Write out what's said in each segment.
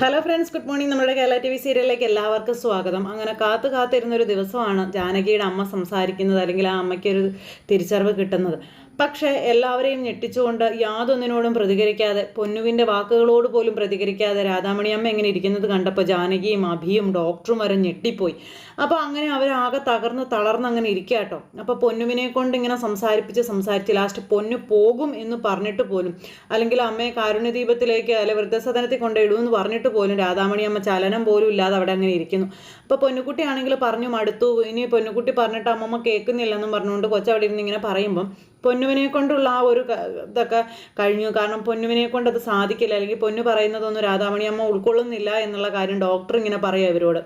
Hello friends good morning നമ്മുടെ Kerala T V സീരിയലിലേക്ക് എല്ലാവർക്കും സ്വാഗതം. അങ്ങനെ കാത്തു കാത്തിരുന്നൊരു ദിവസമാണ് ജാനകിയുടെ അമ്മ സംസാരിക്കുന്നത് അല്ലെങ്കിൽ ആ അമ്മയ്ക്കൊരു തിരിച്ചറിവ് കിട്ടുന്നത്. പക്ഷേ എല്ലാവരെയും ഞെട്ടിച്ചുകൊണ്ട് യാതൊന്നിനോടും പ്രതികരിക്കാതെ പൊന്നുവിന്റെ വാക്കുകളോട് പോലും പ്രതികരിക്കാതെ രാധാമണിയമ്മ എങ്ങനെ ഇരിക്കുന്നത് കണ്ടപ്പോൾ ജാനകിയും അഭിയും ഡോക്ടറും വരെ ഞെട്ടിപ്പോയി. അപ്പോൾ അങ്ങനെ അവരാകെ തകർന്ന് തളർന്ന് അങ്ങനെ ഇരിക്കുക കേട്ടോ. അപ്പോൾ പൊന്നുവിനെ കൊണ്ട് ഇങ്ങനെ സംസാരിപ്പിച്ച് സംസാരിച്ച് ലാസ്റ്റ് പൊന്നു പോകും എന്ന് പറഞ്ഞിട്ട് പോലും അല്ലെങ്കിൽ അമ്മയെ കാരുണ്യദീപത്തിലേക്ക് അല്ലെ വൃദ്ധസദനത്തിൽ കൊണ്ടിടുമെന്ന് പറഞ്ഞിട്ട് പോലും രാധാമണിയമ്മ ചലനം പോലും ഇല്ലാതെ അവിടെ അങ്ങനെ ഇരിക്കുന്നു. അപ്പോൾ പൊന്നുകുട്ടിയാണെങ്കിൽ പറഞ്ഞു മടുത്തു. ഇനി പൊന്നുകുട്ടി പറഞ്ഞിട്ട് അമ്മമ്മ കേൾക്കുന്നില്ലെന്നും പറഞ്ഞുകൊണ്ട് കൊച്ചവിടെ ഇരുന്ന് ഇങ്ങനെ പറയുമ്പം പൊന്നുവിനെ കൊണ്ടുള്ള ആ ഒരു ഇതൊക്കെ കഴിഞ്ഞു. കാരണം പൊന്നുവിനെ കൊണ്ട് അത് സാധിക്കില്ല. അല്ലെങ്കിൽ പൊന്നു പറയുന്നതൊന്നും രാധാമണി അമ്മ ഉൾക്കൊള്ളുന്നില്ല എന്നുള്ള കാര്യം ഡോക്ടർ ഇങ്ങനെ പറയാം ഇവരോട്.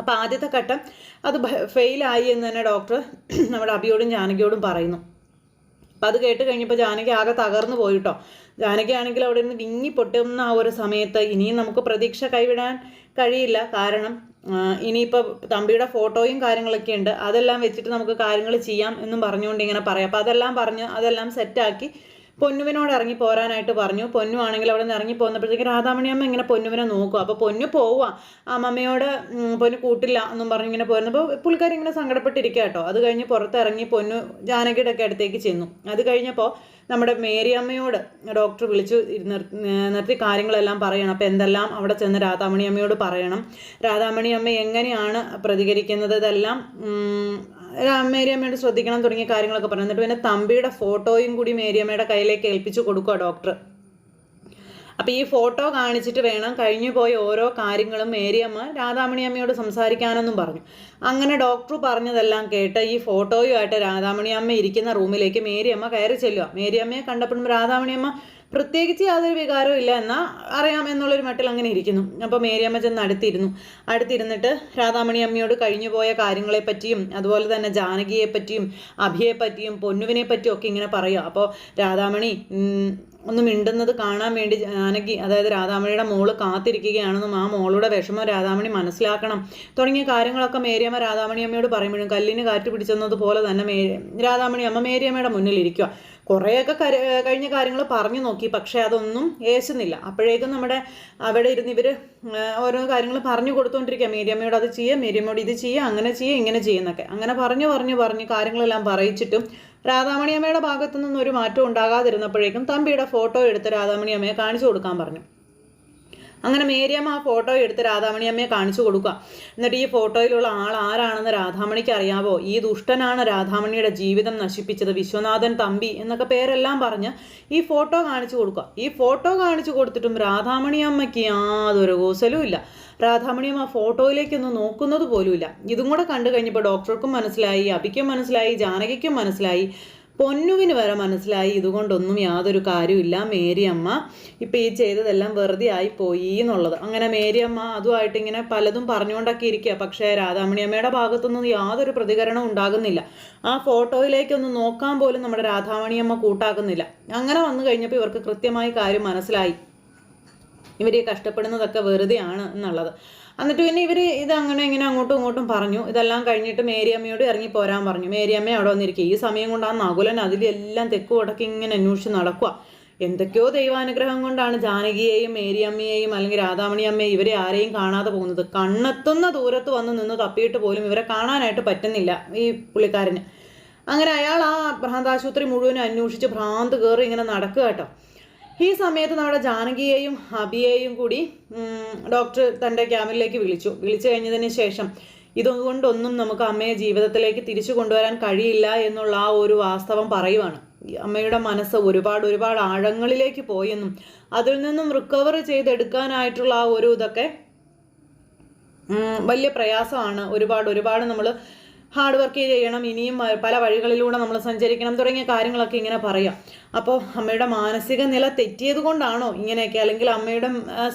അപ്പോൾ ആദ്യത്തെ ഘട്ടം അത് ഫെയിലായി എന്ന് തന്നെ ഡോക്ടർ നമ്മുടെ അബിയോടും ജാനകിയോടും പറയുന്നു. അപ്പം അത് കേട്ട് കഴിഞ്ഞപ്പോൾ ജാനകി ആകെ തകർന്നു പോയിട്ടോ ജാനകി ആണെങ്കിൽ അവിടെ നിന്ന് വിങ്ങി പൊട്ടുന്ന ആ ഒരു സമയത്ത് ഇനിയും നമുക്ക് പ്രതീക്ഷ കൈവിടാൻ കഴിയില്ല. കാരണം ഇനിയിപ്പോൾ തമ്പിയുടെ ഫോട്ടോയും കാര്യങ്ങളൊക്കെ ഉണ്ട്. അതെല്ലാം വെച്ചിട്ട് നമുക്ക് കാര്യങ്ങൾ ചെയ്യാം എന്നും പറഞ്ഞുകൊണ്ട് ഇങ്ങനെ പറയാം. അപ്പോൾ അതെല്ലാം പറഞ്ഞ് അതെല്ലാം സെറ്റാക്കി പൊന്നുവിനോട് ഇറങ്ങി പോരാനായിട്ട് പറഞ്ഞു. പൊന്നു ആണെങ്കിൽ അവിടെ നിന്ന് ഇറങ്ങി പോകുന്നപ്പോഴത്തേക്ക് രാധാമണിയമ്മ ഇങ്ങനെ പൊന്നുവിനെ നോക്കും. അപ്പോൾ പൊന്നു പോവുക അമ്മയോട് പൊന്നു കൂട്ടില്ല എന്നും പറഞ്ഞ് ഇങ്ങനെ പോരുന്നപ്പോൾ പുള്ളിക്കാരി ഇങ്ങനെ സങ്കടപ്പെട്ടിരിക്കുക കേട്ടോ അത് കഴിഞ്ഞ് പുറത്തിറങ്ങി പൊന്നു ജാനകിയുടെ ഒക്കെ അടുത്തേക്ക് ചെന്നു. അത് കഴിഞ്ഞപ്പോൾ നമ്മുടെ മേരി അമ്മയോട് ഡോക്ടർ വിളിച്ചു നിർ- നിർത്തി കാര്യങ്ങളെല്ലാം പറയണം. അപ്പോൾ എന്തെല്ലാം അവിടെ ചെന്ന് രാധാമണി അമ്മയോട് പറയണം. രാധാമണി അമ്മ എങ്ങനെയാണ് പ്രതികരിക്കുന്നത്? ഇതെല്ലാം മേരിയമ്മയോട് ശ്രദ്ധിക്കണം തുടങ്ങിയ കാര്യങ്ങളൊക്കെ പറഞ്ഞു. എന്നിട്ട് പിന്നെ തമ്പിയുടെ ഫോട്ടോയും കൂടി മേരിയമ്മയുടെ കയ്യിലേക്ക് ഏൽപ്പിച്ചു കൊടുക്കുക ഡോക്ടർ അപ്പോൾ ഈ ഫോട്ടോ കാണിച്ചിട്ട് വേണം കഴിഞ്ഞു പോയ ഓരോ കാര്യങ്ങളും മേരിയമ്മ രാധാമണി അമ്മയോട് സംസാരിക്കാനെന്നും പറഞ്ഞു. അങ്ങനെ ഡോക്ടർ പറഞ്ഞതെല്ലാം കേട്ട് ഈ ഫോട്ടോയുമായിട്ട് രാധാമണി അമ്മ ഇരിക്കുന്ന റൂമിലേക്ക് മേരിയമ്മ കയറി ചെല്ലുക മേരിയമ്മയെ കണ്ടപ്പോഴും രാധാമണി അമ്മ പ്രത്യേകിച്ച് യാതൊരു വികാരവും ഇല്ല എന്നാൽ അറിയാം എന്നുള്ളൊരു മട്ടിൽ അങ്ങനെ ഇരിക്കുന്നു. അപ്പോൾ മേരിയമ്മ ചെന്ന് അടുത്തിരുന്നു. അടുത്തിരുന്നിട്ട് രാധാമണി അമ്മയോട് കഴിഞ്ഞു പോയ കാര്യങ്ങളെ പറ്റിയും അതുപോലെ തന്നെ ജാനകിയെ പറ്റിയും അഭിയെ പറ്റിയും പൊന്നുവിനെ പറ്റിയും ഒക്കെ ഇങ്ങനെ പറയുക അപ്പോൾ രാധാമണി ഒന്ന് മിണ്ടുന്നത് കാണാൻ വേണ്ടി ജാനകി അതായത് രാധാമണിയുടെ മോൾ കാത്തിരിക്കുകയാണെന്നും ആ മോളുടെ വിഷമം രാധാമണി മനസ്സിലാക്കണം. തുടങ്ങിയ കാര്യങ്ങളൊക്കെ മേരിയമ്മ രാധാമണി അമ്മയോട് പറയുമ്പോഴും കല്ലിന് കാറ്റ് പിടിച്ചെന്നതുപോലെ തന്നെ മേ രാധാമണി അമ്മ മേരിയമ്മയുടെ മുന്നിൽ ഇരിക്കുക. കുറേയൊക്കെ കര കഴിഞ്ഞ കാര്യങ്ങൾ പറഞ്ഞു നോക്കി പക്ഷേ അതൊന്നും ഏശുന്നില്ല. അപ്പോഴേക്കും നമ്മുടെ അവിടെ ഇരുന്ന് ഇവർ ഓരോ കാര്യങ്ങൾ പറഞ്ഞു കൊടുത്തുകൊണ്ടിരിക്കുക മേരിയമ്മയോട് അത് ചെയ്യുക മേരിയമ്മയോട് ഇത് ചെയ്യുക അങ്ങനെ ചെയ്യുക ഇങ്ങനെ ചെയ്യുന്നൊക്കെ അങ്ങനെ പറഞ്ഞു പറഞ്ഞു പറഞ്ഞ് കാര്യങ്ങളെല്ലാം പറയിച്ചിട്ടും രാധാമണി അമ്മയുടെ ഭാഗത്തു നിന്നും ഒരു മാറ്റം ഉണ്ടാകാതിരുന്നപ്പോഴേക്കും തമ്പിയുടെ ഫോട്ടോ എടുത്ത് രാധാമണിയമ്മയെ കാണിച്ചു കൊടുക്കാൻ പറഞ്ഞു. അങ്ങനെ മേരിയമ്മ ആ ഫോട്ടോ എടുത്ത് രാധാമണിയമ്മയെ കാണിച്ചു കൊടുക്കുക. എന്നിട്ട് ഈ ഫോട്ടോയിലുള്ള ആൾ ആരാണെന്ന് രാധാമണിക്ക് അറിയാവോ? ഈ ദുഷ്ടനാണ് രാധാമണിയുടെ ജീവിതം നശിപ്പിച്ചത്. വിശ്വനാഥൻ തമ്പി എന്നൊക്കെ പേരെല്ലാം പറഞ്ഞ് ഈ ഫോട്ടോ കാണിച്ചു കൊടുക്കുക. ഈ ഫോട്ടോ കാണിച്ചു കൊടുത്തിട്ടും രാധാമണി അമ്മയ്ക്ക് യാതൊരു കൂസലും ഇല്ല. രാധാമണി ആ ഫോട്ടോയിലേക്കൊന്നും നോക്കുന്നത് പോലുമില്ല. ഇതും കൂടെ കണ്ടു കഴിഞ്ഞപ്പോൾ ഡോക്ടർക്കും മനസ്സിലായി അബിക്കും മനസ്സിലായി ജാനകിക്കും മനസ്സിലായി പൊന്നുവിന് വരെ മനസ്സിലായി. ഇതുകൊണ്ടൊന്നും യാതൊരു കാര്യമില്ല മേരിയമ്മ ഇപ്പം ഈ ചെയ്തതെല്ലാം വെറുതെ ആയി പോയി എന്നുള്ളത്. അങ്ങനെ മേരിയമ്മ അതുമായിട്ട് ഇങ്ങനെ പലതും പറഞ്ഞുകൊണ്ടൊക്കെ ഇരിക്കുക. പക്ഷേ രാധാമണിയമ്മയുടെ ഭാഗത്തുനിന്ന് യാതൊരു പ്രതികരണവും ഉണ്ടാകുന്നില്ല. ആ ഫോട്ടോയിലേക്കൊന്ന് നോക്കാൻ പോലും നമ്മുടെ രാധാമണിയമ്മ കൂട്ടാക്കുന്നില്ല. അങ്ങനെ വന്നു കഴിഞ്ഞപ്പോൾ ഇവർക്ക് കൃത്യമായി കാര്യം മനസ്സിലായി. ഇവർ കഷ്ടപ്പെടുന്നതൊക്കെ വെറുതെയാണ് എന്നുള്ളത്. എന്നിട്ട് പിന്നെ ഇവർ ഇത് അങ്ങനെ ഇങ്ങനെ അങ്ങോട്ടും ഇങ്ങോട്ടും പറഞ്ഞു. ഇതെല്ലാം കഴിഞ്ഞിട്ട് മേരിയമ്മയോട് ഇറങ്ങി പോരാൻ പറഞ്ഞു. മേരിയമ്മ അവിടെ വന്നിരിക്കുക. ഈ സമയം കൊണ്ടാണ് നകുലൻ അതിലെല്ലാം തെക്കു വടക്ക് ഇങ്ങനെ അന്വേഷിച്ച് നടക്കുക എന്തൊക്കെയോ ദൈവാനുഗ്രഹം കൊണ്ടാണ് ജാനകിയെയും മേരിയമ്മയെയും അല്ലെങ്കിൽ രാധാമണി അമ്മയെയും ഇവരെ ആരെയും കാണാതെ പോകുന്നത്. കണ്ണെത്തുന്ന ദൂരത്ത് വന്ന് നിന്ന് തപ്പിയിട്ട് പോലും ഇവരെ കാണാനായിട്ട് പറ്റുന്നില്ല ഈ പുള്ളിക്കാരന്. അങ്ങനെ അയാൾ ആ ഭ്രാന്താശുപത്രി മുഴുവനും അന്വേഷിച്ച് ഭ്രാന്ത് കയറി ഇങ്ങനെ നടക്കുക കേട്ടോ. ഈ സമയത്ത് നമ്മുടെ ജാനകിയെയും അബിയെയും കൂടി ഡോക്ടർ തന്റെ ക്യാബിനിലേക്ക് വിളിച്ചു. വിളിച്ചു കഴിഞ്ഞതിന് ശേഷം ഇതുകൊണ്ടൊന്നും നമുക്ക് അമ്മയെ ജീവിതത്തിലേക്ക് തിരിച്ചു കൊണ്ടുവരാൻ കഴിയില്ല എന്നുള്ള ആ ഒരു വാസ്തവം പറയുവാണ്. അമ്മയുടെ മനസ്സ് ഒരുപാട് ഒരുപാട് ആഴങ്ങളിലേക്ക് പോയെന്നും അതിൽ നിന്നും റിക്കവർ ചെയ്തെടുക്കാനായിട്ടുള്ള ആ ഒരു ഇതൊക്കെ വലിയ പ്രയാസമാണ്. ഒരുപാട് ഒരുപാട് നമ്മൾ ഹാർഡ് വർക്ക് ചെയ്യണം ഇനിയും പല വഴികളിലൂടെ നമ്മൾ സഞ്ചരിക്കണം തുടങ്ങിയ കാര്യങ്ങളൊക്കെ ഇങ്ങനെ പറയാം. അപ്പോൾ അമ്മയുടെ മാനസിക നില തെറ്റിയത് കൊണ്ടാണോ ഇങ്ങനെയൊക്കെ? അല്ലെങ്കിൽ അമ്മയുടെ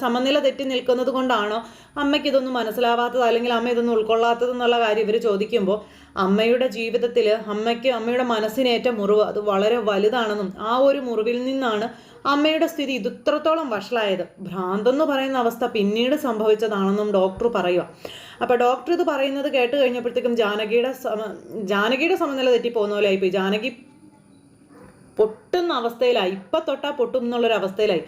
സമനില തെറ്റി നിൽക്കുന്നത് കൊണ്ടാണോ അമ്മയ്ക്ക് ഇതൊന്നും മനസ്സിലാവാത്തത്? അല്ലെങ്കിൽ അമ്മ ഇതൊന്നും ഉൾക്കൊള്ളാത്തത് എന്നുള്ള കാര്യം ഇവർ ചോദിക്കുമ്പോൾ അമ്മയുടെ ജീവിതത്തിൽ അമ്മയ്ക്ക് അമ്മയുടെ മനസ്സിനേറ്റ മുറിവ് അത് വളരെ വലുതാണെന്നും ആ ഒരു മുറിവിൽ നിന്നാണ് അമ്മയുടെ സ്ഥിതി ഇത് ഇത്രത്തോളം വഷളായത്. ഭ്രാന്തെന്ന് പറയുന്ന അവസ്ഥ പിന്നീട് സംഭവിച്ചതാണെന്നും ഡോക്ടർ പറയുക അപ്പോൾ ഡോക്ടർ ഇത് പറയുന്നത് കേട്ട് കഴിഞ്ഞപ്പോഴത്തേക്കും ജാനകിയുടെ ജാനകിയുടെ സമനില തെറ്റി പോകുന്ന പോലെ ആയിപ്പോയി. ജാനകി പൊട്ടുന്ന അവസ്ഥയിലായി. ഇപ്പം തൊട്ടാ പൊട്ടും എന്നുള്ളൊരു അവസ്ഥയിലായി.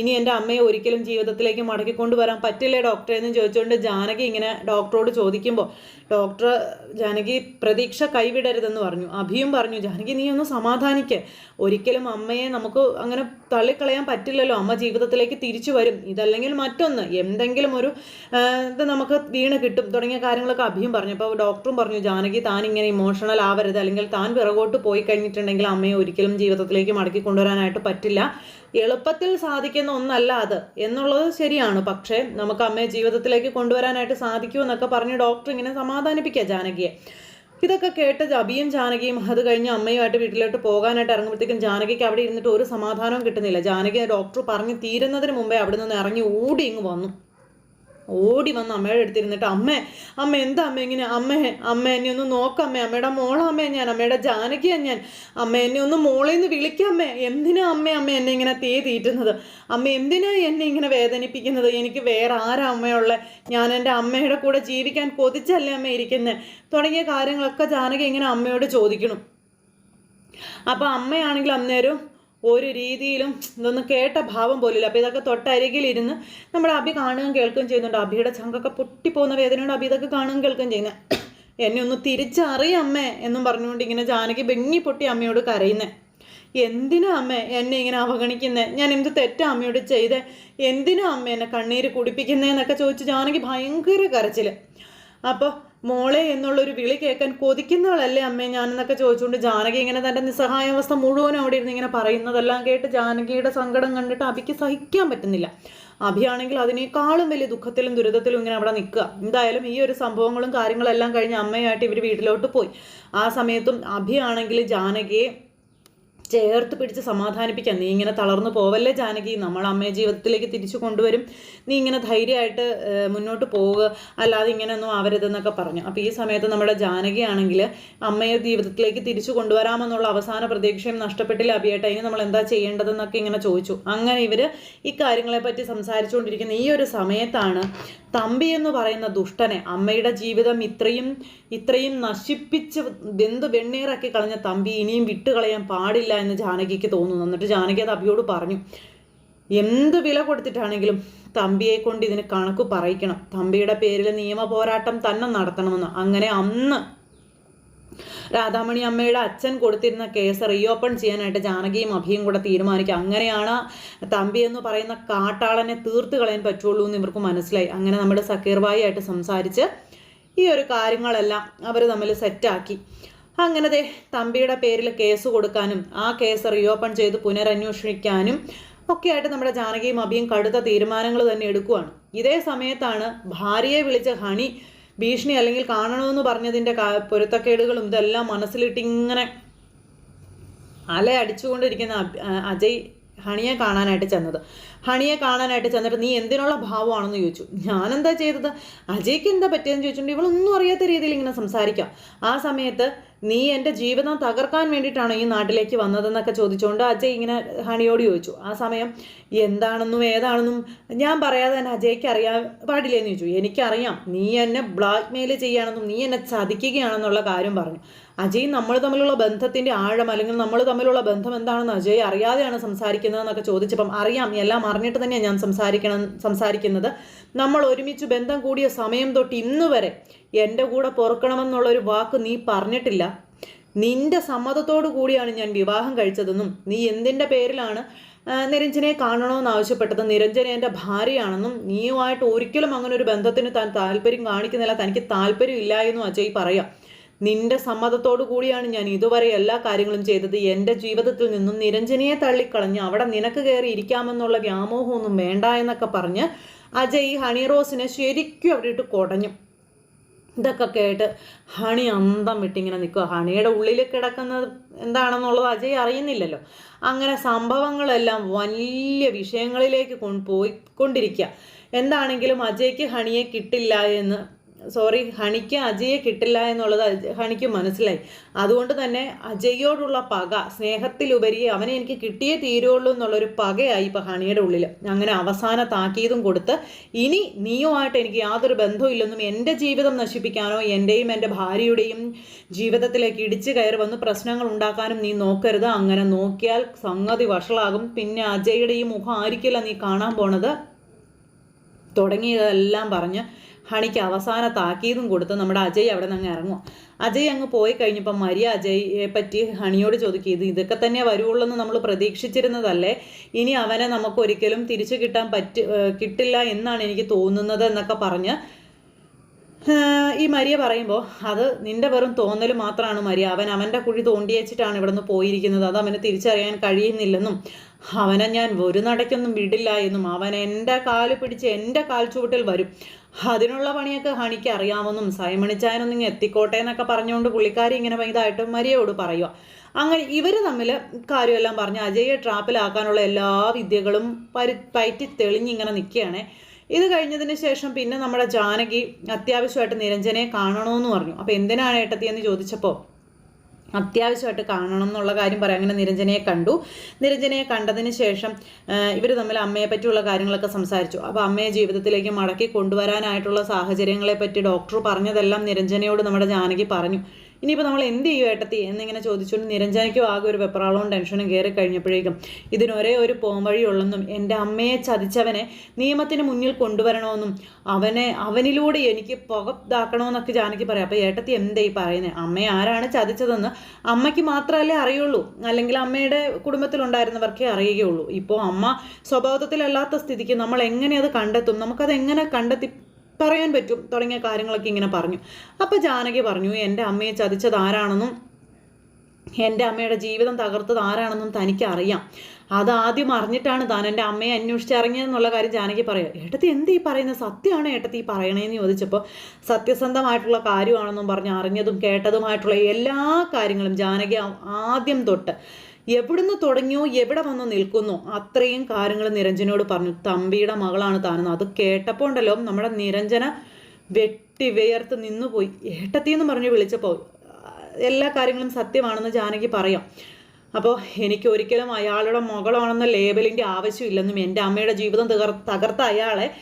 ഇനി എന്റെ അമ്മയെ ഒരിക്കലും ജീവിതത്തിലേക്ക് മടക്കി കൊണ്ടുവരാൻ പറ്റില്ലേ ഡോക്ടറെ എന്ന് ചോദിച്ചുകൊണ്ട് ജാനകി ഇങ്ങനെ ഡോക്ടറോട് ചോദിക്കുമ്പോൾ ഡോക്ടർ ജാനകി പ്രതീക്ഷ കൈവിടരുതെന്ന് പറഞ്ഞു. അഭിയും പറഞ്ഞു ജാനകി നീ ഒന്ന് സമാധാനിക്കേ. ഒരിക്കലും അമ്മയെ നമുക്ക് അങ്ങനെ തള്ളിക്കളയാൻ പറ്റില്ലല്ലോ. അമ്മ ജീവിതത്തിലേക്ക് തിരിച്ചു വരും. ഇതല്ലെങ്കിൽ മറ്റൊന്ന്. എന്തെങ്കിലും ഒരു ഇത് നമുക്ക് വീണ് കിട്ടും. തുടങ്ങിയ കാര്യങ്ങളൊക്കെ അഭിയും പറഞ്ഞു. അപ്പോൾ ഡോക്ടറും പറഞ്ഞു ജാനകി താൻ ഇങ്ങനെ ഇമോഷണൽ ആവരുത്. അല്ലെങ്കിൽ താൻ പിറകോട്ട് പോയി കഴിഞ്ഞിട്ടുണ്ടെങ്കിൽ അമ്മയെ ഒരിക്കലും ജീവിതത്തിലേക്ക് മടക്കി കൊണ്ടുവരാനായിട്ട് പറ്റില്ല. എളുപ്പത്തിൽ സാധിക്കുന്ന ഒന്നല്ല അത്. എന്നുള്ളത് ശരിയാണ്. പക്ഷേ നമുക്ക് അമ്മയെ ജീവിതത്തിലേക്ക് കൊണ്ടുവരാനായിട്ട് സാധിക്കുമെന്നൊക്കെ പറഞ്ഞ് ഡോക്ടർ ഇങ്ങനെ സമാധാനിപ്പിക്കുക ജാനകിയെ. ഇതൊക്കെ കേട്ട് അബിയും ജാനകിയും അത് കഴിഞ്ഞ് അമ്മയുമായിട്ട് വീട്ടിലോട്ട് പോകാനായിട്ട് ഇറങ്ങുമ്പോഴത്തേക്കും ജാനകിക്ക് അവിടെ ഇരുന്നിട്ട് ഒരു സമാധാനവും കിട്ടുന്നില്ല. ജാനകി ഡോക്ടർ പറഞ്ഞ് തീരുന്നതിന് മുമ്പേ അവിടെ നിന്ന് ഇറങ്ങി ഓടി ഇങ്ങ് വന്നു. ഓടി വന്ന് അമ്മയുടെ അടുത്തിരുന്നിട്ട് അമ്മേ അമ്മ എന്താ അമ്മ ഇങ്ങനെ? അമ്മേ അമ്മ എന്നെ ഒന്ന് നോക്കമ്മേ അമ്മയുടെ മോളമ്മേ ഞാൻ അമ്മയുടെ ജാനകിയാ ഞാൻ. അമ്മ എന്നെ ഒന്ന് മോളിൽ നിന്ന് വിളിക്കാമ്മേ എന്തിനാ അമ്മ അമ്മ എന്നെ ഇങ്ങനെ തീ തീറ്റുന്നത്? അമ്മ എന്തിനാ എന്നെ ഇങ്ങനെ വേദനിപ്പിക്കുന്നത്? എനിക്ക് വേറെ ആരാ അമ്മയുള്ള? ഞാൻ എന്റെ അമ്മയുടെ കൂടെ ജീവിക്കാൻ കൊതിച്ചല്ലേ അമ്മ ഇരിക്കുന്നത് തുടങ്ങിയ കാര്യങ്ങളൊക്കെ ജാനകി ഇങ്ങനെ അമ്മയോട് ചോദിക്കണം അപ്പോൾ അമ്മയാണെങ്കിൽ അന്നേരം ഒരു രീതിയിലും ഇതൊന്നും കേട്ട ഭാവം പോലില്ല അപ്പോൾ ഇതൊക്കെ തൊട്ടരികിലിരുന്ന് നമ്മുടെ അഭി കാണുകയും കേൾക്കുകയും ചെയ്യുന്നുണ്ട്. അഭിയുടെ ചങ്കൊക്കെ പൊട്ടിപ്പോകുന്ന വേദനയോട് അഭി ഇതൊക്കെ കാണുകയും കേൾക്കുകയും ചെയ്യുന്നത്. എന്നെ ഒന്ന് തിരിച്ചറിയമ്മേ എന്നും പറഞ്ഞുകൊണ്ട് ഇങ്ങനെ ജാനകി ബെങ്ങി പൊട്ടി അമ്മയോട് കരയുന്നേ. എന്തിനാ അമ്മ എന്നെ ഇങ്ങനെ അവഗണിക്കുന്നേ? ഞാൻ എന്ത് തെറ്റാ അമ്മയോട് ചെയ്തേ? എന്തിനാ അമ്മ എന്നെ കണ്ണീര് കുടിപ്പിക്കുന്നേന്നൊക്കെ ചോദിച്ച് ജാനകി ഭയങ്കര കരച്ചിൽ. അപ്പോൾ മോളെ എന്നുള്ളൊരു വിളി കേൾക്കാൻ കൊതിക്കുന്നവളല്ലേ അമ്മേ ഞാനെന്നൊക്കെ ചോദിച്ചുകൊണ്ട് ജാനകി ഇങ്ങനെ തന്റെ നിസ്സഹായാവസ്ഥ മുഴുവനും അവിടെ ഇരുന്ന് ഇങ്ങനെ പറയുന്നതെല്ലാം കേട്ട് ജാനകിയുടെ സങ്കടം കണ്ടിട്ട് അഭിക്ക് സഹിക്കാൻ പറ്റുന്നില്ല. അഭിയാണെങ്കിൽ അതിനേക്കാളും വലിയ ദുഃഖത്തിലും ദുരിതത്തിലും ഇങ്ങനെ അവിടെ നിൽക്കുക. എന്തായാലും ഈ ഒരു സംഭവങ്ങളും കാര്യങ്ങളെല്ലാം കഴിഞ്ഞ് അമ്മയായിട്ട് ഇവർ വീട്ടിലോട്ട് പോയി. ആ സമയത്തും അഭിയാണെങ്കിൽ ജാനകിയെ ചേർത്ത് പിടിച്ച് സമാധാനിപ്പിക്കാം. നീ ഇങ്ങനെ തളർന്നു പോവല്ലേ ജാനകി? നമ്മൾ അമ്മയെ ജീവിതത്തിലേക്ക് തിരിച്ചു കൊണ്ടുവരും. നീ ഇങ്ങനെ ധൈര്യമായിട്ട് മുന്നോട്ട് പോവുക. അല്ലാതെ ഇങ്ങനെയൊന്നും ആവരുതെന്നൊക്കെ പറഞ്ഞു. അപ്പോൾ ഈ സമയത്ത് നമ്മുടെ ജാനകി ആണെങ്കിൽ അമ്മയെ ജീവിതത്തിലേക്ക് തിരിച്ചു കൊണ്ടുവരാമെന്നുള്ള അവസാന പ്രതീക്ഷയും നഷ്ടപ്പെട്ടില്ല അഭിയേട്ട. ഇനി നമ്മൾ എന്താ ചെയ്യേണ്ടതെന്നൊക്കെ ഇങ്ങനെ ചോദിച്ചു. അങ്ങനെ ഇവർ ഈ കാര്യങ്ങളെപ്പറ്റി സംസാരിച്ചുകൊണ്ടിരിക്കുന്ന ഈ ഒരു സമയത്താണ് തമ്പി എന്ന് പറയുന്ന ദുഷ്ടനെ അമ്മയുടെ ജീവിതം ഇത്രയും ഇത്രയും നശിപ്പിച്ച് വെന്ത് വെണ്ണീറാക്കി കളഞ്ഞ തമ്പി ഇനിയും വിട്ടുകളയാൻ പാടില്ല എന്ന് ജാനകിക്ക് തോന്നുന്നു. എന്നിട്ട് ജാനകി അത് അഭിയോട് പറഞ്ഞു എന്ത് വില കൊടുത്തിട്ടാണെങ്കിലും തമ്പിയെ കൊണ്ട് ഇതിന് കണക്ക് പറയിക്കണം. തമ്പിയുടെ പേരിൽ നിയമ പോരാട്ടം തന്നെ നടത്തണമെന്ന്. അങ്ങനെ അന്ന് രാധാമണി അമ്മയുടെ അച്ഛൻ കൊടുത്തിരുന്ന കേസ് റീഓപ്പൺ ചെയ്യാനായിട്ട് ജാനകിയും അഭിയും കൂടെ തീരുമാനിക്കുക അങ്ങനെയാണ് തമ്പി എന്ന് പറയുന്ന കാട്ടാളനെ തീർത്ത് കളയാൻ പറ്റുള്ളൂ എന്ന് ഇവർക്ക് മനസ്സിലായി. അങ്ങനെ നമ്മുടെ സക്കീർവായി ആയിട്ട് സംസാരിച്ച് ഈ ഒരു കാര്യങ്ങളെല്ലാം അവർ തമ്മിൽ സെറ്റാക്കി. അങ്ങനത്തെ തമ്പിയുടെ പേരിൽ കേസ് കൊടുക്കാനും ആ കേസ് റീഓപ്പൺ ചെയ്ത് പുനരന്വേഷിക്കാനും ഒക്കെ ആയിട്ട് നമ്മുടെ ജാനകിയും അഭിയും കടുത്ത തീരുമാനങ്ങൾ തന്നെ എടുക്കുവാണ്. ഇതേ സമയത്താണ് ഭാര്യയെ വിളിച്ച ഹണി ഭീഷണി അല്ലെങ്കിൽ കാണണമെന്ന് പറഞ്ഞതിന്റെ പൊരുത്തക്കേടുകളും ഇതെല്ലാം മനസ്സിലിട്ട് ഇങ്ങനെ അല അടിച്ചുകൊണ്ടിരിക്കുന്ന അജയ് ഹണിയെ കാണാനായിട്ട് ചെന്നത്. ഹണിയെ കാണാനായിട്ട് ചെന്നിട്ട് നീ എന്തിനുള്ള ഭാവമാണെന്ന് ചോദിച്ചു. ഞാനെന്താ ചെയ്തത്? അജയ്ക്ക് എന്താ പറ്റിയെന്ന് ചോദിച്ചിട്ടുണ്ട്. ഇവളൊന്നും അറിയാത്ത രീതിയിൽ ഇങ്ങനെ സംസാരിക്കാം. ആ സമയത്ത് നീ എന്റെ ജീവിതം തകർക്കാൻ വേണ്ടിയിട്ടാണോ ഈ നാട്ടിലേക്ക് വന്നതെന്നൊക്കെ ചോദിച്ചുകൊണ്ട് അജയ് ഇങ്ങനെ ഹണിയോട് ചോദിച്ചു. ആ സമയം എന്താണെന്നും ഏതാണെന്നും ഞാൻ പറയാതെ തന്നെ അജയ്ക്ക് അറിയാൻ പാടില്ലെന്ന് ചോദിച്ചു. എനിക്കറിയാം നീ എന്നെ ബ്ലാക്ക് മെയിൽ ചെയ്യുകയാണെന്നും നീ എന്നെ ചതിക്കുകയാണെന്നുള്ള കാര്യം പറഞ്ഞു. അജയ് നമ്മൾ തമ്മിലുള്ള ബന്ധത്തിന്റെ ആഴം അല്ലെങ്കിൽ നമ്മൾ തമ്മിലുള്ള ബന്ധം എന്താണെന്ന് അജയ് അറിയാതെയാണ് സംസാരിക്കുന്നതെന്നൊക്കെ ചോദിച്ചപ്പം അറിയാം എല്ലാം അറിഞ്ഞിട്ട് തന്നെയാണ് ഞാൻ സംസാരിക്കണം സംസാരിക്കുന്നത്. നമ്മൾ ഒരുമിച്ച് ബന്ധം കൂടിയ സമയം തൊട്ട് ഇന്ന് വരെ എന്റെ കൂടെ പൊറുക്കണമെന്നുള്ളൊരു വാക്ക് നീ പറഞ്ഞിട്ടില്ല. നിന്റെ സമ്മതത്തോടു കൂടിയാണ് ഞാൻ വിവാഹം കഴിച്ചതെന്നും നീ എന്തിന്റെ പേരിലാണ് നിരഞ്ജനെ കാണണമെന്ന് ആവശ്യപ്പെട്ടത്? നിരഞ്ജന എന്റെ ഭാര്യയാണെന്നും നീയുമായിട്ട് ഒരിക്കലും അങ്ങനെ ഒരു ബന്ധത്തിന് താൻ താല്പര്യം കാണിക്കുന്നില്ല തനിക്ക് താല്പര്യം ഇല്ല എന്നും അജയ് പറയാം. നിന്റെ സമ്മതത്തോടു കൂടിയാണ് ഞാൻ ഇതുവരെ എല്ലാ കാര്യങ്ങളും ചെയ്തത്. എന്റെ ജീവിതത്തിൽ നിന്നും നിരഞ്ജനിയെ തള്ളിക്കളഞ്ഞ് അവിടെ നിനക്ക് കയറി ഇരിക്കാമെന്നുള്ള വ്യാമോഹമൊന്നും വേണ്ട എന്നൊക്കെ പറഞ്ഞ് അജയ് ഹണി റോസിനെ ശരിക്കും അവിടെ ഇട്ട് കുടഞ്ഞു. ഇതൊക്കെ കേട്ട് ഹണി അന്തം വിട്ടിങ്ങനെ നിൽക്കുക. ഹണിയുടെ ഉള്ളിൽ കിടക്കുന്നത് എന്താണെന്നുള്ളത് അജയ് അറിയുന്നില്ലല്ലോ. അങ്ങനെ സംഭവങ്ങളെല്ലാം വലിയ വിഷയങ്ങളിലേക്ക് കൊണ്ട് പോയിക്കൊണ്ടിരിക്കുക. എന്താണെങ്കിലും അജയ്ക്ക് ഹണിയെ കിട്ടില്ല എന്ന് സോറി ഹണിക്ക് അജയെ കിട്ടില്ല എന്നുള്ളത് ഹണിക്ക് മനസ്സിലായി. അതുകൊണ്ട് തന്നെ അജയോടുള്ള പക സ്നേഹത്തിലുപരി അവനെ എനിക്ക് കിട്ടിയേ തീരുള്ളൂ എന്നുള്ളൊരു പകയായി ഇപ്പം ഹണിയുടെ ഉള്ളിൽ അങ്ങനെ അവസാന താക്കീതും കൊടുത്ത് ഇനി നീയുമായിട്ട് എനിക്ക് യാതൊരു ബന്ധവുമില്ലെന്നും എന്റെ ജീവിതം നശിപ്പിക്കാനോ എന്റെയും എന്റെ ഭാര്യയുടെയും ജീവിതത്തിലേക്ക് ഇടിച്ചു കയറി വന്ന് പ്രശ്നങ്ങൾ ഉണ്ടാക്കാനും നീ നോക്കരുത്. അങ്ങനെ നോക്കിയാൽ സംഗതി വഷളാകും. പിന്നെ അജയുടെ ഈ മുഖം ആയിരിക്കില്ല നീ കാണാൻ പോണത്. തുടങ്ങിയതെല്ലാം പറഞ്ഞ് ഹണിക്ക് അവസാന താക്കീതും കൊടുത്ത് നമ്മുടെ അജയ് അവിടെ നിന്ന് അങ്ങ് ഇറങ്ങും അജയ് അങ്ങ് പോയി കഴിഞ്ഞപ്പോൾ മരിയ അജയെ പറ്റി ഹണിയോട് ചോദിക്കും ഇത് ഇതൊക്കെ തന്നെ വരുവുള്ളൂ എന്ന് നമ്മൾ പ്രതീക്ഷിച്ചിരുന്നതല്ലേ? ഇനി അവനെ നമുക്കൊരിക്കലും തിരിച്ചു കിട്ടാൻ പറ്റി കിട്ടില്ല എന്നാണ് എനിക്ക് തോന്നുന്നത് എന്നൊക്കെ പറഞ്ഞ് ഈ മരിയ പറയുമ്പോൾ അത് നിന്റെ വെറും തോന്നൽ മാത്രമാണ് മരിയ. അവൻ അവന്റെ കുഴി തോണ്ടിയച്ചിട്ടാണ് നിന്ന് പോയിരിക്കുന്നത്. അത് അവന് തിരിച്ചറിയാൻ കഴിയുന്നില്ലെന്നും അവനെ ഞാൻ ഒരു നടയ്ക്കൊന്നും വിടില്ല എന്നും അവൻ എന്റെ കാൽ പിടിച്ച് എന്റെ കാൽ ചുവട്ടിൽ വരും. അതിനുള്ള പണിയൊക്കെ ഹണിക്ക് അറിയാമെന്നും സൈമണിച്ചായനൊന്നും ഇങ്ങനെ എത്തിക്കോട്ടെ എന്നൊക്കെ പറഞ്ഞുകൊണ്ട് പുള്ളിക്കാരി ഇങ്ങനെ ഇതായിട്ട് മരിയയോട് പറയുക അങ്ങനെ ഇവർ തമ്മിൽ കാര്യമെല്ലാം പറഞ്ഞ് അജയെ ട്രാപ്പിലാക്കാനുള്ള എല്ലാ വിദ്യകളും പരി പയറ്റി തെളിഞ്ഞിങ്ങനെ നിൽക്കുകയാണേ ഇത് കഴിഞ്ഞതിന് ശേഷം പിന്നെ നമ്മുടെ ജാനകി അത്യാവശ്യമായിട്ട് നിരഞ്ജനെ കാണണമെന്ന് പറഞ്ഞു. അപ്പോൾ എന്തിനാണ് ഏട്ടത്തി എന്ന് ചോദിച്ചപ്പോൾ അത്യാവശ്യമായിട്ട് കാണണം എന്നുള്ള കാര്യം പറയാം. അങ്ങനെ നിരഞ്ജനയെ കണ്ടു. നിരഞ്ജനയെ കണ്ടതിന് ശേഷം ഇവർ തമ്മിൽ അമ്മയെ പറ്റിയുള്ള കാര്യങ്ങളൊക്കെ സംസാരിച്ചു. അപ്പോൾ അമ്മയെ ജീവിതത്തിലേക്ക് മടക്കി കൊണ്ടുവരാനായിട്ടുള്ള സാഹചര്യങ്ങളെ പറ്റി ഡോക്ടർ പറഞ്ഞതെല്ലാം നിരഞ്ജനയോട് നമ്മുടെ ജാനകി പറഞ്ഞു. ഇനിയിപ്പോൾ നമ്മൾ എന്ത് ചെയ്യും ഏട്ടത്തി? എന്നിങ്ങനെ ചോദിച്ചുകൊണ്ട് നിരഞ്ജനയ്ക്കും ആകെ ഒരു വെപ്രാളവും ടെൻഷനും കയറി കഴിഞ്ഞപ്പോഴേക്കും ഇതിനൊരേ ഒരു പോംവഴിയുള്ളെന്നും എന്റെ അമ്മയെ ചതിച്ചവനെ നിയമത്തിന് മുന്നിൽ കൊണ്ടുവരണമെന്നും അവനെ അവനിലൂടെ എനിക്ക് പുകതാക്കണമെന്നൊക്കെ ജാനകി പറയാം. അപ്പോൾ ഏട്ടത്തി എന്തേ ഈ പറയുന്നത് അമ്മയെ ആരാണ് ചതിച്ചതെന്ന് അമ്മയ്ക്ക് മാത്രമല്ലേ അറിയുള്ളൂ. അല്ലെങ്കിൽ അമ്മയുടെ കുടുംബത്തിലുണ്ടായിരുന്നവർക്കേ അറിയുകയുള്ളൂ. ഇപ്പോൾ അമ്മ സ്വഭാവത്തിലല്ലാത്ത സ്ഥിതിക്ക് നമ്മൾ എങ്ങനെ അത് കണ്ടെത്തും? നമുക്കത് എങ്ങനെ കണ്ടെത്തി പറയാൻ പറ്റും തുടങ്ങിയ കാര്യങ്ങളൊക്കെ ഇങ്ങനെ പറഞ്ഞു. അപ്പോൾ ജാനകി പറഞ്ഞു എന്റെ അമ്മയെ ചതിച്ചത് ആരാണെന്നും എന്റെ അമ്മയുടെ ജീവിതം തകർത്തത് ആരാണെന്നും തനിക്കറിയാം അത് ആദ്യം അറിഞ്ഞിട്ടാണ് താൻ എന്റെ അമ്മയെ അന്വേഷിച്ച് ഇറങ്ങിയതെന്നുള്ള കാര്യം ജാനകി പറയുക ഏട്ടത്തി എന്ത് ഈ പറയുന്നത് സത്യമാണ് ഏട്ടത്തി ഈ പറയണേന്ന് ചോദിച്ചപ്പോൾ സത്യസന്ധമായിട്ടുള്ള കാര്യമാണെന്നും പറഞ്ഞ് അറിഞ്ഞതും കേട്ടതുമായിട്ടുള്ള എല്ലാ കാര്യങ്ങളും ജാനകി ആദ്യം തൊട്ട് എവിടുന്ന് തുടങ്ങിയോ എവിടെ വന്ന് നിൽക്കുന്നു. അത്രയും കാര്യങ്ങൾ നിരഞ്ജനോട് പറഞ്ഞു. തമ്പിയുടെ മകളാണ് താനെന്ന്. അത് കേട്ടപ്പോൾ ഉണ്ടല്ലോ നമ്മുടെ നിരഞ്ജന വെട്ടി വിയർത്ത് നിന്നുപോയി. ഏട്ടത്തി എന്ന് പറഞ്ഞ് വിളിച്ചപ്പോൾ എല്ലാ കാര്യങ്ങളും സത്യമാണെന്ന് ജാനകി പറയാം. അപ്പോൾ എനിക്ക് ഒരിക്കലും അയാളുടെ മകളാണെന്ന ലേബലിന്റെ ആവശ്യമില്ലെന്നും എന്റെ അമ്മയുടെ ജീവിതം തകർ തകർത്ത അയാളെ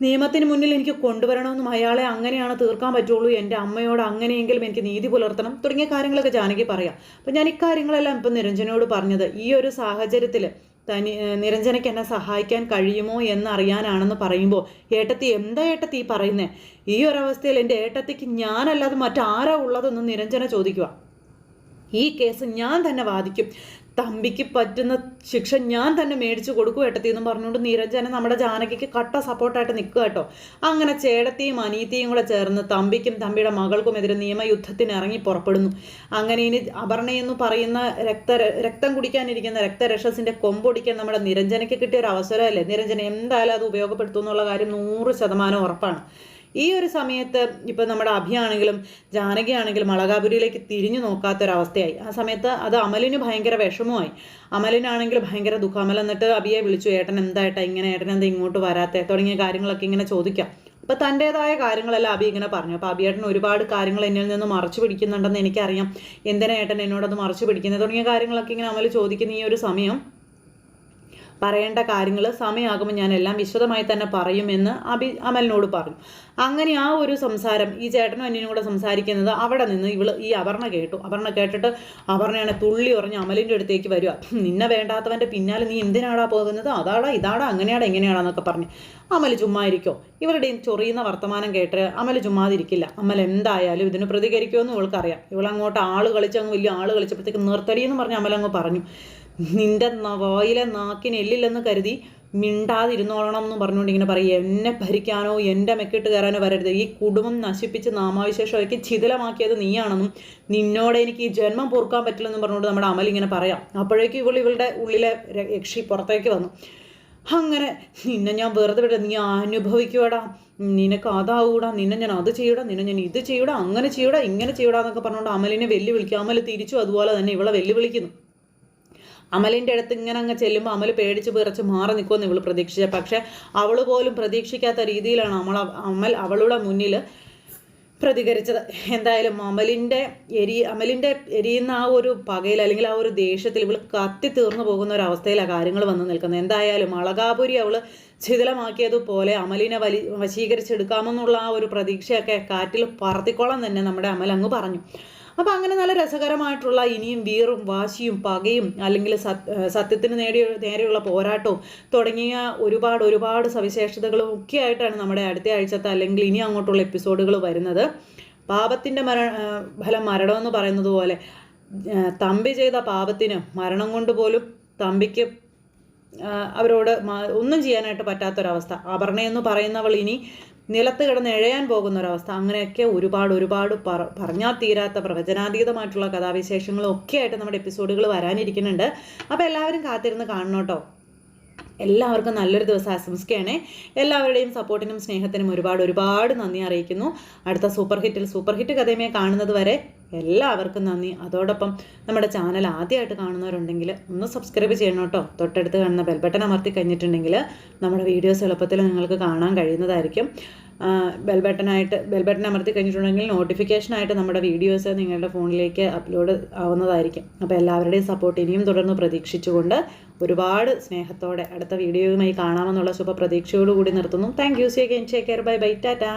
നിയമത്തിന് മുന്നിൽ എനിക്ക് കൊണ്ടുവരണമെന്നും അയാളെ അങ്ങനെയാണ് തീർക്കാൻ പറ്റുള്ളൂ എന്റെ അമ്മയോട് അങ്ങനെയെങ്കിലും എനിക്ക് നീതി പുലർത്തണം തുടങ്ങിയ കാര്യങ്ങളൊക്കെ ജാനകി പറയാം. അപ്പം ഞാൻ ഇക്കാര്യങ്ങളെല്ലാം ഇപ്പം നിരഞ്ജനോട് പറഞ്ഞത് ഈ ഒരു സാഹചര്യത്തിൽ തനി നിരഞ്ജനയ്ക്ക് എന്നെ സഹായിക്കാൻ കഴിയുമോ എന്നറിയാനാണെന്ന് പറയുമ്പോൾ ഏട്ടത്തി എന്താ ഏട്ടത്തി ഈ പറയുന്നേ? ഈ ഒരവസ്ഥയിൽ എന്റെ ഏട്ടത്തിക്ക് ഞാനല്ലാതെ മറ്റാരാ ഉള്ളതെന്ന് നിരഞ്ജന ചോദിക്കുക. ഈ കേസ് ഞാൻ തന്നെ വാദിക്കും. തമ്പിക്ക് പറ്റുന്ന ശിക്ഷ ഞാൻ തന്നെ മേടിച്ചു കൊടുക്കും ഏട്ടത്തി എന്നും പറഞ്ഞുകൊണ്ട് നീരജനെ നമ്മുടെ ജാനകിക്ക് കട്ട സപ്പോർട്ടായിട്ട് നിൽക്കുക കേട്ടോ. അങ്ങനെ ചേടത്തിയും അനീതിയും കൂടെ ചേർന്ന് തമ്പിക്കും തമ്പിയുടെ മകൾക്കുമെതിരെ നിയമയുദ്ധത്തിന് ഇറങ്ങി പുറപ്പെടുന്നു. അങ്ങനെ ഇനി അപർണയെന്ന് പറയുന്ന രക്ത രക്തം കുടിക്കാനിരിക്കുന്ന രക്തരക്ഷസിന്റെ കൊമ്പൊടിക്കാൻ നമ്മുടെ നിരഞ്ജനയ്ക്ക് കിട്ടിയ ഒരു അവസരമല്ലേ നിരഞ്ജന എന്തായാലും അത് ഉപയോഗപ്പെടുത്തും എന്നുള്ള കാര്യം നൂറ് ശതമാനം ഉറപ്പാണ്. ഈ ഒരു സമയത്ത് ഇപ്പം നമ്മുടെ അഭിയാണെങ്കിലും ജാനകിയാണെങ്കിലും അളകാപുരിയിലേക്ക് തിരിഞ്ഞു നോക്കാത്തൊരവസ്ഥയായി. ആ സമയത്ത് അത് അമലിന് ഭയങ്കര വിഷമമായി. അമലിനാണെങ്കിൽ ഭയങ്കര ദുഃഖം അമൽ എന്നിട്ട് അബിയെ വിളിച്ചു ഏട്ടൻ എന്തായിട്ടാ ഇങ്ങനെ ഏട്ടൻ എന്താ ഇങ്ങോട്ട് വരാത്തെ? തുടങ്ങിയ കാര്യങ്ങളൊക്കെ ഇങ്ങനെ ചോദിക്കാം. അപ്പം തന്റേതായ കാര്യങ്ങളെല്ലാം അബി ഇങ്ങനെ പറഞ്ഞു. അപ്പോൾ അബിയേട്ടൻ ഒരുപാട് കാര്യങ്ങൾ എന്നിൽ നിന്ന് മറച്ചു പിടിക്കുന്നുണ്ടെന്ന് എനിക്കറിയാം. എന്തിനാ ഏട്ടൻ മറച്ചു പിടിക്കുന്നത്? തുടങ്ങിയ കാര്യങ്ങളൊക്കെ ഇങ്ങനെ അമൽ ചോദിക്കുന്ന ഈ ഒരു സമയം പറയേണ്ട കാര്യങ്ങൾ സമയമാകുമ്പോൾ ഞാൻ എല്ലാം വിശദമായി തന്നെ പറയുമെന്ന് അഭി അമലിനോട് പറഞ്ഞു. അങ്ങനെ ആ ഒരു സംസാരം ഈ ചേട്ടനും അന്യനും കൂടെ സംസാരിക്കുന്നത് അവിടെ നിന്ന് ഇവൾ ഈ അപർണ കേട്ടു. അപർണ കേട്ടിട്ട് അപർണയാണ് തുള്ളി ഉറഞ്ഞ് അമലിന്റെ അടുത്തേക്ക് വരിക. നിന്നെ വേണ്ടാത്തവന്റെ പിന്നാലെ നീ എന്തിനാടാ പോകുന്നത്? അതാടാ ഇതാടാ അങ്ങനെയാടാ എങ്ങനെയാണെന്നൊക്കെ പറഞ്ഞ്. അമൽ ചുമ്മായിരിക്കോ ഇവരുടെയും ചൊറിയുന്ന വർത്തമാനം കേട്ട് അമൽ ചുമ്മാതിരിക്കില്ല. അമൽ എന്തായാലും ഇതിന് പ്രതികരിക്കുമെന്ന് ഇവൾക്കറിയാം. ഇവളങ്ങോട്ട് ആൾ കളിച്ച് അങ്ങ് വലിയ ആൾ കളിച്ചപ്പോഴത്തേക്ക് നിർത്തടി എന്ന് പറഞ്ഞ് അമൽ അങ്ങ് പറഞ്ഞു. നിന്റെ വായിലെ നാക്കിന് എല്ലില്ലെന്ന് കരുതി മിണ്ടാതിരുന്നോളണം എന്ന് പറഞ്ഞുകൊണ്ട് ഇങ്ങനെ പറയും. എന്നെ ഭരിക്കാനോ എന്റെ മെക്കിട്ട് കയറാനോ വരരുത്. ഈ കുടുംബം നശിപ്പിച്ച് നാമാവിശേഷമാക്കി ചിതലമാക്കിയത് നീയാണെന്നും നിന്നോട് എനിക്ക് ഈ ജന്മം പൊറുക്കാൻ പറ്റില്ലെന്നും പറഞ്ഞുകൊണ്ട് നമ്മുടെ അമൽ ഇങ്ങനെ പറയാം. അപ്പോഴേക്കും ഇവൾ ഇവളുടെ ഉള്ളിലെ രക്ഷി പുറത്തേക്ക് വന്നു. അങ്ങനെ നിന്നെ ഞാൻ വെറുതെ വിട. നീ അനുഭവിക്കുവാടാ. നിനക്ക് അതാവൂടാ. നിന്നെ ഞാൻ അത് ചെയ്യൂടാ. നിന്നെ ഞാൻ ഇത് ചെയ്യൂടാ. അങ്ങനെ ചെയ്യൂടാ. ഇങ്ങനെ ചെയ്യൂടാ എന്നൊക്കെ പറഞ്ഞുകൊണ്ട് അമലിനെ വെല്ലുവിളിക്കുക അമൽ തിരിച്ചു അതുപോലെ തന്നെ ഇവളെ വെല്ലുവിളിക്കുന്നു. അമലിന്റെ അടുത്ത് ഇങ്ങനെ അങ്ങ് ചെല്ലുമ്പോൾ അമൽ പേടിച്ച് പേറച്ച് മാറി നിൽക്കുമെന്ന് ഇവൾ പ്രതീക്ഷിച്ചത് പക്ഷേ അവൾ പോലും പ്രതീക്ഷിക്കാത്ത രീതിയിലാണ് അമൾ അമൽ അവളുടെ മുന്നിൽ പ്രതികരിച്ചത്. എന്തായാലും അമലിന്റെ എരി അമലിന്റെ എരിയുന്ന ആ ഒരു പകയിൽ അല്ലെങ്കിൽ ആ ഒരു ദേഷ്യത്തിൽ ഇവൾ കത്തി തീർന്നു പോകുന്ന ഒരു അവസ്ഥയിലാണ് കാര്യങ്ങൾ വന്ന് നിൽക്കുന്നത്. എന്തായാലും അളകാപുരി അവൾ ശിഥിലമാക്കിയതുപോലെ അമലിനെ വലി വശീകരിച്ചെടുക്കാമെന്നുള്ള ആ ഒരു പ്രതീക്ഷയൊക്കെ കാറ്റിൽ പറത്തിക്കോളം തന്നെ നമ്മുടെ അമൽ അങ്ങ് പറഞ്ഞു. അപ്പോൾ അങ്ങനെ നല്ല രസകരമായിട്ടുള്ള ഇനിയും വീറും വാശിയും പകയും അല്ലെങ്കിൽ സത്യത്തിന് നേടിയ നേരെയുള്ള പോരാട്ടവും തുടങ്ങിയ ഒരുപാട് ഒരുപാട് സവിശേഷതകളും ഒക്കെ ആയിട്ടാണ് നമ്മുടെ അടുത്ത ആഴ്ചത്തെ അല്ലെങ്കിൽ ഇനി അങ്ങോട്ടുള്ള എപ്പിസോഡുകൾ വരുന്നത്. പാപത്തിന്റെ മര ഫലം മരണമെന്ന് പറയുന്നത് പോലെ തമ്പി ചെയ്ത പാപത്തിന് മരണം കൊണ്ട് പോലും തമ്പിക്ക് അവരോട് ഒന്നും ചെയ്യാനായിട്ട് പറ്റാത്തൊരവസ്ഥ. അപർണയെന്ന് പറയുന്നവൾ ഇനി നിലത്ത് കിടന്ന് എഴയാൻ പോകുന്ന ഒരവസ്ഥ അങ്ങനെയൊക്കെ ഒരുപാട് ഒരുപാട് പറ പറഞ്ഞാൽ തീരാത്ത പ്രവചനാതീതമായിട്ടുള്ള കഥാവിശേഷങ്ങളും ഒക്കെ ആയിട്ട് നമ്മുടെ എപ്പിസോഡുകൾ വരാനിരിക്കുന്നുണ്ട്. അപ്പോൾ എല്ലാവരും കാത്തിരുന്ന് കാണണം എല്ലാവർക്കും നല്ലൊരു ദിവസം ആശംസിക്കുകയാണ്. എല്ലാവരുടെയും സപ്പോർട്ടിനും സ്നേഹത്തിനും ഒരുപാട് ഒരുപാട് നന്ദി അറിയിക്കുന്നു. അടുത്ത സൂപ്പർ ഹിറ്റിൽ സൂപ്പർ ഹിറ്റ് കഥയുമേ കാണുന്നത് വരെ എല്ലാവർക്കും നന്ദി. അതോടൊപ്പം നമ്മുടെ ചാനൽ ആദ്യമായിട്ട് കാണുന്നവരുണ്ടെങ്കിൽ ഒന്ന് സബ്സ്ക്രൈബ് ചെയ്യണം കേട്ടോ. തൊട്ടടുത്ത് കാണുന്ന ബെൽബട്ടൺ അമർത്തി കഴിഞ്ഞിട്ടുണ്ടെങ്കിൽ നമ്മുടെ വീഡിയോസ് എളുപ്പത്തിൽ നിങ്ങൾക്ക് കാണാൻ കഴിയുന്നതായിരിക്കും. ബെൽബട്ടനായിട്ട് ബെൽബട്ടൺ അമർത്തി കഴിഞ്ഞിട്ടുണ്ടെങ്കിൽ നോട്ടിഫിക്കേഷനായിട്ട് നമ്മുടെ വീഡിയോസ് നിങ്ങളുടെ ഫോണിലേക്ക് അപ്ലോഡ് ആവുന്നതായിരിക്കും. അപ്പോൾ എല്ലാവരുടെയും സപ്പോർട്ട് ഇനിയും തുടർന്ന് പ്രതീക്ഷിച്ചുകൊണ്ട് ഒരുപാട് സ്നേഹത്തോടെ അടുത്ത വീഡിയോയുമായി കാണാമെന്നുള്ള ശുഭ പ്രതീക്ഷയോടുകൂടി നിർത്തുന്നു thank you see again take care bye bye Tata